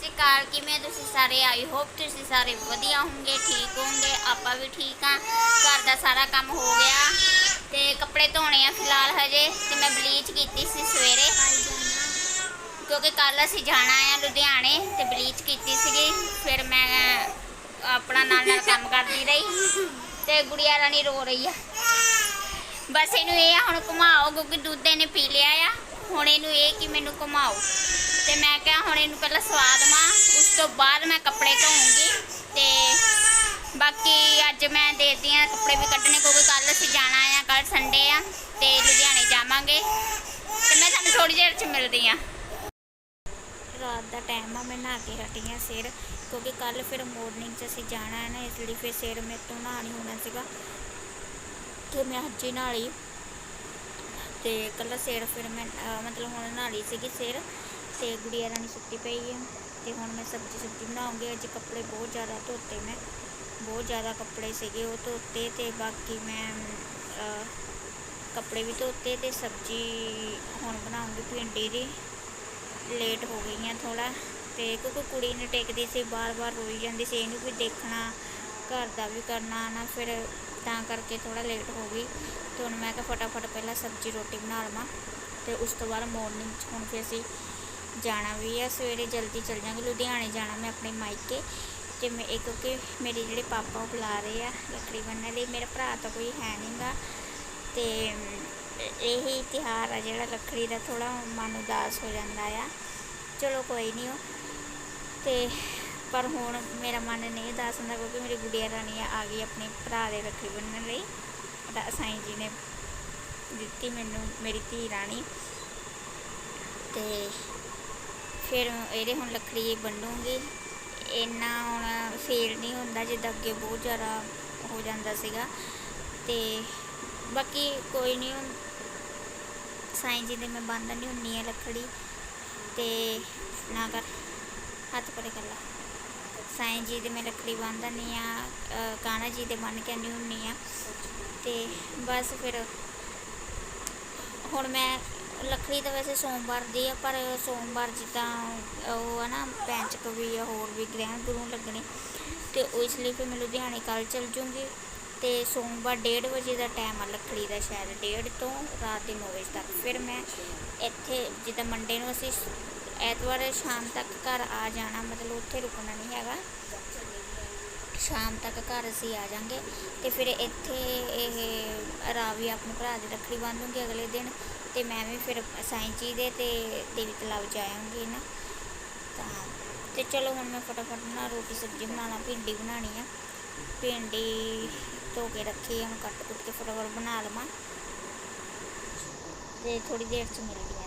ਸ੍ਰੀ ਅਕਾਲ ਕਿਵੇਂ ਤੁਸੀਂ ਸਾਰੇ? ਆਈ ਹੋਪ ਤੁਸੀਂ ਸਾਰੇ ਵਧੀਆ ਹੋਵੋਗੇ, ਠੀਕ ਹੋਵੋਗੇ, ਆਪਾਂ ਵੀ ਠੀਕ ਆ ਘਰ ਦਾ ਸਾਰਾ ਕੰਮ ਹੋ ਗਿਆ ਤੇ ਕੱਪੜੇ ਧੋਣੇ ਆ ਫਿਲਹਾਲ ਹਜੇ ਤੇ ਮੈਂ ਬਲੀਚ ਕੀਤੀ ਸੀ ਸਵੇਰੇ। ਕਿਉਂਕਿ ਕੱਲ ਅਸੀਂ ਜਾਣਾ ਆ ਲੁਧਿਆਣੇ ਤੇ ਬਲੀਚ ਕੀਤੀ ਸੀਗੀ। ਫਿਰ ਮੈਂ ਆਪਣਾ ਨਾਲ ਨਾਲ ਕੰਮ ਕਰਦੀ ਰਹੀ ਤੇ ਗੁੜੀਆ ਰਾਣੀ ਰੋ ਰਹੀ ਆ। ਬਸ ਇਹਨੂੰ ਇਹ ਆ, ਹੁਣ ਘੁਮਾਓ, ਕਿਉਂਕਿ ਦੁੱਧ ਇਹਨੇ ਪੀ ਲਿਆ ਆ। ਹੁਣ ਇਹਨੂੰ ਇਹ ਕਿ ਮੈਨੂੰ ਘੁਮਾਓ। ਤੇ ਮੈਂ ਕਿਹਾ ਹੁਣ ਇਹਨੂੰ ਪਹਿਲਾਂ ਸਵਾਦ ਮਾਂ, ਉਸ ਤੋਂ ਬਾਅਦ ਮੈਂ ਕੱਪੜੇ ਧੋਉਂਗੀ ਤੇ ਬਾਕੀ ਅੱਜ ਮੈਂ ਦੇਖਦੀ ਆ, ਕੱਪੜੇ ਵੀ ਕੱਢਣੇ, ਕਿਉਂਕਿ ਕੱਲ ਅਸੀਂ ਜਾਣਾ ਆ ਕੱਲ ਸੰਡੇ ਆ, ਤੇ ਲੁਧਿਆਣੇ ਜਾਵਾਂਗੇ। ਤੇ ਮੈਂ ਤੁਹਾਨੂੰ ਥੋੜੀ ਦੇਰ ਚ ਮਿਲਦੀ ਆ। ਰਾਤ ਦਾ ਟਾਈਮ ਆ, ਮੈਂ ਨਹਾ ਕੇ ਹਟੀ ਆ ਸਿਰ, ਕਿਉਂਕਿ ਕੱਲ ਫਿਰ ਮਾਰਨਿੰਗ 'ਚ ਅਸੀਂ ਜਾਣਾ ਹੈ ਨਾ, ਇਸ ਲਈ ਫਿਰ ਸਿਰ ਮੇਰੇ ਤੋਂ ਨਹਾ ਨਹੀਂ ਹੋਣਾ ਸੀਗਾ। ਕਿ ਮੈਂ ਹੱਜੀ ਨਹਾ ਲਈ। ਤੇ ਕੱਲਾ ਸਿਰ ਫਿਰ ਮੈਂ ਮਤਲਬ ਹੁਣ ਨਹਾ ਲਈ ਸੀਗੀ ਸਿਰ। ਤੇ ਗੁੜੀਆ ਰਾਣੀ ਸੁੱਤੀ ਪਈ ਹੈ ਤੇ ਹੁਣ ਮੈਂ ਸਬਜ਼ੀ ਸੁਬਜ਼ੀ ਬਣਾਉਂਗੀ। ਅੱਜ ਕੱਪੜੇ ਬਹੁਤ ਜ਼ਿਆਦਾ ਧੋਤੇ ਮੈਂ। ਬਹੁਤ ਜ਼ਿਆਦਾ ਕੱਪੜੇ ਸੀਗੇ ਉਹ ਧੋਤੇ ਤੇ ਬਾਕੀ ਮੈਂ ਕੱਪੜੇ ਵੀ ਧੋਤੇ ਤੇ ਸਬਜ਼ੀ ਹੁਣ ਬਣਾਉਂਗੀ ਭਿੰਡੀ ਦੀ। ਲੇਟ ਹੋ ਗਈ ਆ ਥੋੜਾ ਤੇ ਕਿਉਂਕਿ ਕੁੜੀ ਨੇ ਟੇਕਦੀ ਸੀ, ਬਾਰ-ਬਾਰ ਰੋਈ ਜਾਂਦੀ ਸੀ, ਇਹਨੂੰ ਵੀ ਦੇਖਣਾ, ਘਰ ਦਾ ਵੀ ਕਰਨਾ ਨਾ, ਫਿਰ ਤਾਂ ਕਰਕੇ ਥੋੜਾ ਲੇਟ ਹੋ ਗਈ। ਤੇ ਹੁਣ ਮੈਂ ਕਿਹਾ ਫਟਾਫਟ ਪਹਿਲਾਂ ਸਬਜ਼ੀ ਰੋਟੀ ਬਣਾ ਲਵਾਂ। ਤੇ ਉਸ ਤੋਂ ਬਾਅਦ ਮਾਰਨਿੰਗ 'ਚ ਹੁਣ ਫਿਰ ਅਸੀਂ ਜਾਣਾ ਵੀ ਆ, ਸਵੇਰੇ ਜਲਦੀ ਚੱਲ ਜਾਂਗੇ। ਲੁਧਿਆਣੇ ਜਾਣਾ ਮੈਂ ਆਪਣੇ ਮਾਇਕੇ ਤੇ ਮੈਂ, ਇਹ ਕਿਉਂਕਿ ਮੇਰੇ ਜਿਹੜੇ ਪਾਪਾ ਉਹ ਬੁਲਾ ਰਹੇ ਆ ਲੱਕੜੀ ਬੰਨਣ ਲਈ। ਮੇਰਾ ਭਰਾ ਤਾਂ ਕੋਈ ਹੈ ਨਹੀਂਗਾ ਤੇ, ਇਹੀ ਤਿਉਹਾਰ ਆ ਜਿਹੜਾ ਲੱਕੜੀ ਦਾ ਥੋੜਾ ਮਨ ਉਦਾਸ ਹੋ ਜਾਂਦਾ ਆ। ਚਲੋ ਕੋਈ ਨਹੀਂ ਉਹ। ਤੇ, ਪਰ ਹੁਣ ਮੇਰਾ ਮਨ ਨਹੀਂ ਉਦਾਸ ਹੁੰਦਾ ਕਿਉਂਕਿ ਮੇਰੀ ਗੁੜੀਆ ਰਾਣੀ ਆ ਗਈ ਆਪਣੇ ਭਰਾ ਦੇ ਰੱਖੜੀ ਬੰਨਣ ਲਈ। ਸਾਈਂ ਜੀ ਨੇ ਦਿੱਤੀ ਮੈਨੂੰ, ਮੇਰੀ ਧੀ ਰਾਣੀ। ਤੇ ਫਿਰ ਇਹਦੇ ਹੁਣ ਲੱਕੜੀ ਬੰਨੂੰਗੀ। ਇੰਨਾ ਹੁਣ ਫੀਲ ਨਹੀਂ ਹੁੰਦਾ ਜਿੱਦਾਂ ਅੱਗੇ ਬਹੁਤ ਜ਼ਿਆਦਾ ਹੋ ਜਾਂਦਾ ਸੀਗਾ। ਤੇ ਬਾਕੀ ਕੋਈ ਨਹੀਂ ਹੁਣ ਸਾਈਂ ਜੀ ਦੇ ਮੈਂ ਬੰਨ੍ਹ ਨਹੀਂ ਹੁੰਨੀ ਆ ਲੱਕੜੀ। ਤੇ ਨਾ ਕਰ ਹੱਥ ਪਰੇ ਕਰ ਲਾ। ਸਾਈਂ ਜੀ ਦੇ ਮੈਂ ਲੱਕੜੀ ਬੰਨ੍ਹਨੀ ਆ ਅ, ਕਾਣਾ ਜੀ ਦੇ ਬੰਨ੍ਹ ਕੇ ਆਉਂਦੀ ਹੁੰਨੀ ਆ ਤੇ ਬਸ ਫਿਰ ਹੁਣ ਮੈਂ ਲੱਕੜੀ ਤਾਂ ਵੈਸੇ ਸੋਮਵਾਰ ਦੀ ਆ, ਪਰ ਸੋਮਵਾਰ ਜਿੱਦਾਂ ਉਹ ਆ ਨਾ, ਪੈਂਚਕ ਵੀ ਆ, ਹੋਰ ਵੀ ਗ੍ਰਹਿਣ ਗੁਰੂ ਲੱਗਣੇ। ਤੇ ਉਹ ਇਸ ਲਈ ਫਿਰ ਮੈਂ ਲੁਧਿਆਣੇ ਕੱਲ ਚਲ ਜੂੰਗੀ। ਤੇ ਸੋਮਵਾਰ 1:30 ਵਜੇ ਦਾ ਟਾਈਮ ਆ ਲੱਕੜੀ ਦਾ ਸ਼ਾਇਦ 1:30 ਤੋਂ ਰਾਤ ਦੇ 9 ਵਜੇ ਤੱਕ। ਫਿਰ ਮੈਂ ਇੱਥੇ ਜਿੱਦਾਂ ਮੰਡੇ ਨੂੰ ਅਸੀਂ ਐਤਵਾਰ ਸ਼ਾਮ ਤੱਕ ਘਰ ਆ ਜਾਣਾ, ਮਤਲਬ ਉੱਥੇ ਰੁਕਣਾ ਨਹੀਂ ਹੈਗਾ। ਸ਼ਾਮ ਤੱਕ ਘਰ ਅਸੀਂ ਆ ਜਾਾਂਗੇ ਤੇ ਫਿਰ ਇੱਥੇ ਇਹ ਰਾਵੀ ਆਪਣੇ ਭਰਾ ਦੀ ਰੱਖੜੀ ਬੰਨ੍ਹੂਗੀ ਅਗਲੇ ਦਿਨ। ਤੇ ਮੈਂ ਵੀ ਫਿਰ ਸਾਈਂ ਜੀ ਦੇ ਤੇ ਦੇਵੀ ਤਲਾਬ ਜਾਵਾਂਗੀ ਨਾ। ਤਾਂ ਤੇ ਚਲੋ ਹੁਣ ਮੈਂ ਫਟਾਫਟ ਨਾ ਰੋਟੀ ਸਬਜ਼ੀ ਬਣਾਉਣਾ ਭਿੰਡੀ ਬਣਾਉਣੀ ਆ। ਭਿੰਡੀ ਧੋ ਕੇ ਰੱਖੀ ਆ, ਹੁਣ ਕੱਟ ਕੁੱਟ ਕੇ ਫਟਾਫਟ ਬਣਾ ਲਵਾਂ। ਤੇ ਥੋੜੀ ਦੇਰ ਚ ਮਿਲਦੀ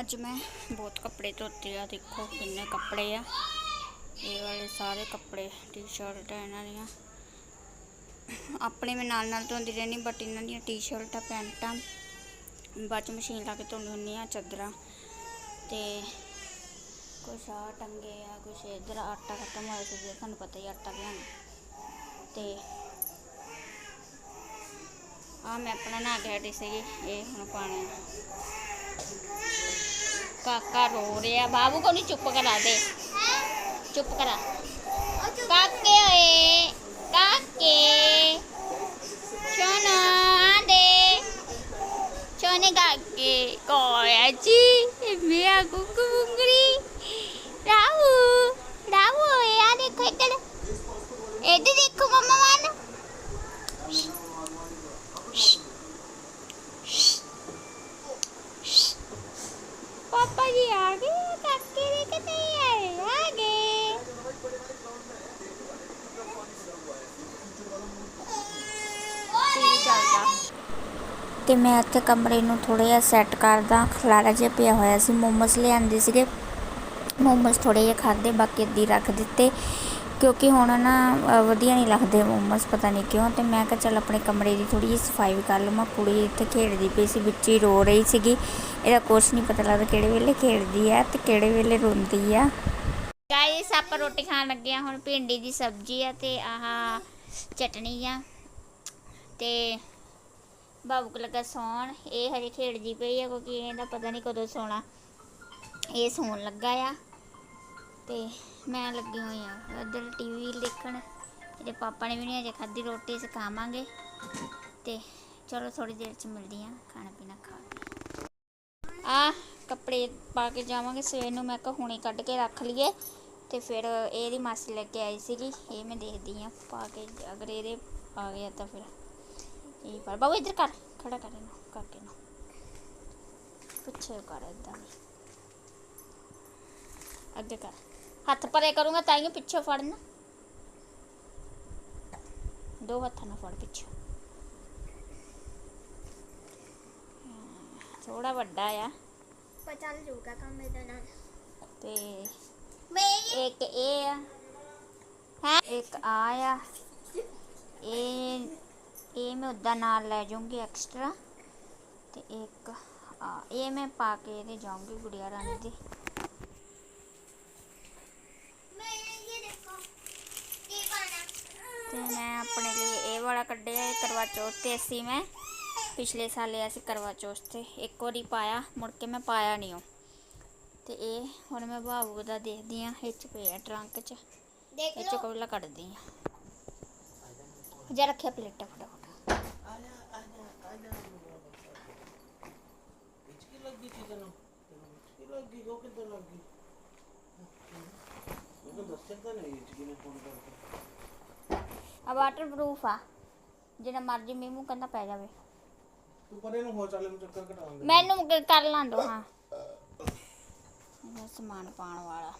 ਅੱਜ ਮੈਂ ਬਹੁਤ ਕੱਪੜੇ ਧੋਤੇ ਆ, ਦੇਖੋ ਕਿੰਨੇ ਕੱਪੜੇ ਆ। ਇਹ ਵਾਲੇ ਸਾਰੇ ਕੱਪੜੇ ਟੀ-ਸ਼ਰਟ ਇਹਨਾਂ ਦੀਆਂ। ਆਪਣੇ ਮੈਂ ਨਾਲ ਨਾਲ ਧੋਂਦੀ ਰਹਿੰਦੀ ਬਟ ਇਹਨਾਂ ਦੀਆਂ ਟੀ-ਸ਼ਰਟਾਂ ਪੈਂਟਾਂ। ਬਾਅਦ ਚ ਮਸ਼ੀਨ ਲਾ ਕੇ ਧੋਂਦੀ ਹੁੰਦੀ ਆ, ਚਾਦਰਾਂ। ਤੇ ਕੁਛ ਆ ਟੰਗੇ ਆ, ਕੁਛ ਇਧਰ ਆਟਾ ਖਤਮ ਹੋਇਆ ਸੀ, ਜੇ ਤੁਹਾਨੂੰ ਪਤਾ ਹੀ ਆਟਾ ਲਿਆਉਣਾ ਤੇ ਆ ਮੈਂ ਆਪਣਾ ਨਾ ਕੇ ਹਟੀ ਸੀਗੀ, ਇਹ ਹੁਣ ਪਾਣਾ ਕਾਕਾ ਰੋ ਰਿਹਾ। ਬਾਬੂ ਕੋ ਨਹੀਂ ਚੁੱਪ ਕਰਾ ਦੇ। ਚੁੱਪ ਕਰਾ। ਕਾਕੇ ਓਏ, ਕਾਕੇ। ਸੋਨਾ ਆਂਦੇ ਸੋਨੇ ਕਾਕੇ ਕੋਇਆ ਜੀ ਮੇਰਾ ਗੁੱਗੂ ਗੁੰਗਰੀ ਰਾਹੂ ਰਾਹੂ ਓਏ ਆ ਦੇਖੋ ਇੱਧਰ ਇੱਧਰ ਦੇਖੋ ਮਮਾ ਮਨ ਪਾਪਾ ਜੀ ਆ ਗਏ ਕਾਕੇ ਦੇ ਕਿ ਨਹੀਂ ਆਏ ਆ ਗਏ ਟੀਵੀ ਚੱਲਦਾ ਤੇ ਮੈਂ ਇੱਥੇ ਕਮਰੇ ਨੂੰ ਥੋੜਾ ਜਿਹਾ ਸੈੱਟ ਕਰਦਾ। ਖਲਾਰਾ ਜਿਹਾ ਪਿਆ ਹੋਇਆ ਸੀ। ਮੋਮੋਸ ਲਿਆਂਦੇ ਸੀਗੇ। ਮੋਮੋਸ ਥੋੜੇ ਜਿਹਾ ਖਾਦੇ ਬਾਕੀ ਅੱਧੀ ਰੱਖ ਦਿੱਤੇ। ਕਿਉਂਕਿ ਹੁਣ ਨਾ ਵਧੀਆ ਨਹੀਂ ਲੱਗਦੇ ਮੋਮੋਸ, ਪਤਾ ਨਹੀਂ ਕਿਉਂ। ਤੇ ਮੈਂ ਕਿਹਾ ਚੱਲ ਆਪਣੇ ਕਮਰੇ ਦੀ ਥੋੜੀ ਜਿਹੀ ਸਫ਼ਾਈ ਵੀ ਕਰ ਲਵਾਂ। ਕੁੜੀ ਇੱਥੇ ਖੇਡਦੀ ਪਈ ਸੀ, ਵਿੱਚ ਹੀ ਰੋ ਰਹੀ ਸੀਗੀ। ਇਹਦਾ ਕੁਛ ਨਹੀਂ ਪਤਾ ਲੱਗਦਾ ਕਿਹੜੇ ਵੇਲੇ ਖੇਡਦੀ ਆ ਤੇ ਕਿਹੜੇ ਵੇਲੇ ਰੋਂਦੀ ਆ। ਗਾਇਸ ਆਪਾਂ ਰੋਟੀ ਖਾਣ ਲੱਗੇ ਆ। ਹੁਣ ਭਿੰਡੀ ਦੀ ਸਬਜ਼ੀ ਆ ਤੇ ਆਹ ਚਟਣੀ ਆ। ਤੇ ਭਾਵੁਕ ਲੱਗਾ ਸੌਣ ਇਹ ਹਜੇ ਖੇਡਦੀ ਪਈ ਆ ਕਿਉਂਕਿ ਇਹਦਾ ਪਤਾ ਨਹੀਂ ਕਦੋਂ ਸੌਣਾ ਇਹ ਸੌਣ ਲੱਗਾ ਆ ਤੇ ਮੈਂ ਲੱਗੀ ਹੋਈ ਆ ਇੱਧਰ ਟੀਵੀ ਦੇਖਣ ਇਹਦੇ ਪਾਪਾ ਨੇ ਵੀ ਨਹੀਂ ਅਜੇ ਖਾਧੀ ਰੋਟੀ ਸਿਖਾਵਾਂਗੇ ਖਾਵਾਂਗੇ ਤੇ ਚਲੋ ਥੋੜੀ ਦੇਰ ਚ ਮਿਲਦੀ ਆ ਖਾਣਾ ਪੀਣਾ ਖਾ ਕੇ ਆ ਕੱਪੜੇ ਪਾ ਕੇ ਜਾਵਾਂਗੇ ਸਵੇਰ ਨੂੰ ਮੈਂ ਕਿਹਾ ਹੁਣੇ ਕੱਢ ਕੇ ਰੱਖ ਲਈਏ ਤੇ ਫਿਰ ਇਹਦੀ ਮਾਸੀ ਲੈ ਕੇ ਆਈ ਸੀਗੀ ਇਹ ਮੈਂ ਦੇਖਦੀ ਆ ਪਾ ਕੇ ਅਗਰ ਇਹਦੇ ਆ ਗਿਆ ਤਾਂ ਫਿਰ ਇਹ ਪਰ ਬਾਬੂ ਇੱਧਰ ਕਰ ਖੜਾ ਕਰ ਇਹਨੂੰ ਕਾਕੇ ਨੂੰ ਪਿੱਛੇ ਕਰ ਏਦਾਂ ਅੱਗੇ ਕਰ ਹੱਥ ਪਰੇ ਕਰੂੰਗਾ ਤਾਂ ਹੀ ਪਿੱਛੇ ਫੜਨਾ ਦੋ ਹੱਥਾਂ ਨਾਲ ਫੜ ਪਿੱਛੇ ਥੋੜਾ ਵੱਡਾ ਆ ਪਰ ਚੱਲ ਜਾਊਗਾ ਕੰਮ ਇਹਦੇ ਨਾਲ ਤੇ ਮੈਂ ਇੱਕ ਇਹ ਆ ਹੈ ਇੱਕ ਆ ਆ ਇਹ ਮੈਂ ਉਦਾਂ ਨਾਲ ਲੈ ਜਾਊਂਗੀ ਐਕਸਟਰਾ ਤੇ ਇੱਕ ਆ ਇਹ ਮੈਂ ਪਾ ਕੇ ਇਹਦੇ ਜਾਊਂਗੀ ਗੁੜੀਆ ਰਾਣੀ ਦੀ। ਤੇ ਮੈਂ ਆਪਣੇ ਲਈ ਇਹ ਵਾਲਾ ਕੱਢਿਆ ਇਹ ਕਰਵਾ ਚੌਥ ਤੇ ਅਸੀਂ ਮੈਂ ਪਿਛਲੇ ਸਾਲ ਲਿਆ ਸੀ ਕਰਵਾ ਚੌਥ ਤੇ ਇੱਕ ਵਾਰੀ ਪਾਇਆ ਮੁੜ ਕੇ ਮੈਂ ਪਾਇਆ ਨਹੀਂ ਉਹ। ਤੇ ਇਹ ਹੁਣ ਮੈਂ ਭਾਵੂ ਦਾ ਦੇਖਦੀ ਆ ਇਹ ਚ ਪਿਆ ਟਰੰਕ ਚ। ਦੇਖ ਇਹ ਚ ਲਓ। ਕੋਲਾ ਕੱਢਦੀ ਆ ਜਾ ਰੱਖਿਆ ਪਲੇਟਾਂ ਫਟਾਫਟ। ਦੱਸਿਆ ਤਾਂ ਨਹੀਂ ਇਹ ਕਿਨੇ ਫੋਨ ਕਰਕੇ ਆ ਵਾਟਰਪ੍ਰੂਫ ਆ। ਜਿਹੜਾ ਮਰਜ਼ੀ ਮੀਂਹ ਮੂੰਹ ਕਹਿੰਦਾ ਪੈ ਜਾਵੇ। ਤੂੰ ਪਰੇ ਨੂੰ ਹੋ ਚੱਲ ਮੈਂ ਚੱਕਰ ਘਟਾਉਂਗਾ ਮੈਨੂੰ ਕ- ਕਰ ਲਾਂ ਦੋ ਹਾਂ। ਇਹਦਾ ਸਮਾਨ ਪਾਉਣ ਵਾਲਾ।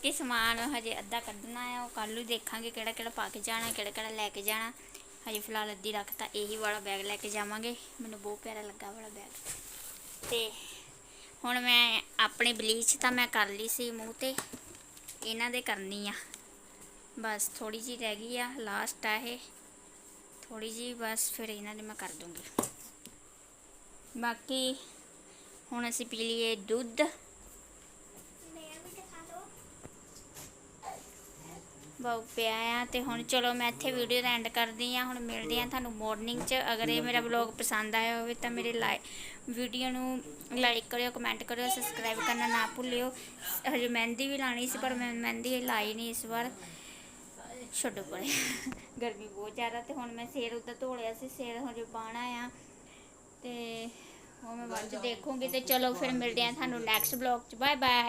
ਕਿਉਂਕਿ ਸਮਾਨ ਹਜੇ ਅੱਧਾ ਕੱਢਣਾ ਆ, ਉਹ ਕੱਲ ਨੂੰ ਦੇਖਾਂਗੇ ਕਿਹੜਾ ਕਿਹੜਾ ਪਾ ਕੇ ਜਾਣਾ, ਕਿਹੜਾ ਕਿਹੜਾ ਲੈ ਕੇ ਜਾਣਾ। ਹਜੇ ਫਿਲਹਾਲ ਅੱਧੀ ਰੱਖਤਾ ਇਹੀ ਵਾਲਾ ਬੈਗ ਲੈ ਕੇ ਜਾਵਾਂਗੇ। ਮੈਨੂੰ ਬਹੁਤ ਪਿਆਰਾ ਲੱਗਾ ਵਾਲਾ ਬੈਗ ਤੇ ਹੁਣ ਮੈਂ ਆਪਣੀ ਬਲੀਚ ਤਾਂ ਮੈਂ ਕਰ ਲਈ ਸੀ ਮੂੰਹ ਤੇ। ਇਹਨਾਂ ਦੇ ਕਰਨੀ ਆ। ਬਸ ਥੋੜੀ ਜੀ ਰਹਿ ਗਈ ਆ ਲਾਸਟ ਆ ਇਹ। ਥੋੜੀ ਜੀ ਬਸ ਫਿਰ ਇਹਨਾਂ ਦੇ ਮੈਂ ਕਰ ਦੂੰਗੀ। ਬਾਕੀ ਹੁਣ ਅਸੀਂ ਪੀ ਲਈਏ ਦੁੱਧ ਮੈਂ ਵੀ ਦਿਖਾ ਦੋ ਬਹੁਤ ਪਿਆ ਆ ਤੇ ਹੁਣ ਚਲੋ ਮੈਂ ਇੱਥੇ ਵੀਡੀਓ ਦਾ ਐਂਡ ਕਰਦੀ ਆ, ਹੁਣ ਮਿਲਦੇ ਆ ਤੁਹਾਨੂੰ ਮਾਰਨਿੰਗ 'ਚ। ਅਗਰ ਇਹ ਮੇਰਾ ਵਲੌਗ ਪਸੰਦ ਆਇਆ ਹੋਵੇ ਤਾਂ ਮੇਰੇ ਲਾਈਕ ਵੀਡੀਓ ਨੂੰ ਲਾਈਕ ਕਰਿਓ ਕਮੈਂਟ ਕਰਿਓ ਸਬਸਕ੍ਰਾਈਬ ਕਰਨਾ ਨਾ ਭੁੱਲਿਓ। ਹਜੇ ਮਹਿੰਦੀ ਵੀ ਲਾਣੀ ਸੀ, ਪਰ ਮੈਂ ਮਹਿੰਦੀ ਲਾਈ ਨਹੀਂ ਇਸ ਵਾਰ। ਛੱਡੋ ਪਰੇ ਗਰਮੀ ਬਹੁਤ ਜ਼ਿਆਦਾ ਤੇ ਹੁਣ ਮੈਂ ਸਿਰ ਉੱਤੇ ਧੋ ਲਿਆ ਸੀ, ਸਿਰ ਹਜੇ ਬਾਣਾ ਆ। ਤੇ ਉਹ ਮੈਂ ਬਾਅਦ ਚ ਦੇਖੂੰਗੀ ਤੇ ਚਲੋ ਫਿਰ ਮਿਲਦੇ ਆ ਤੁਹਾਨੂੰ ਨੈਕਸਟ ਵਲੌਗ 'ਚ। Bye bye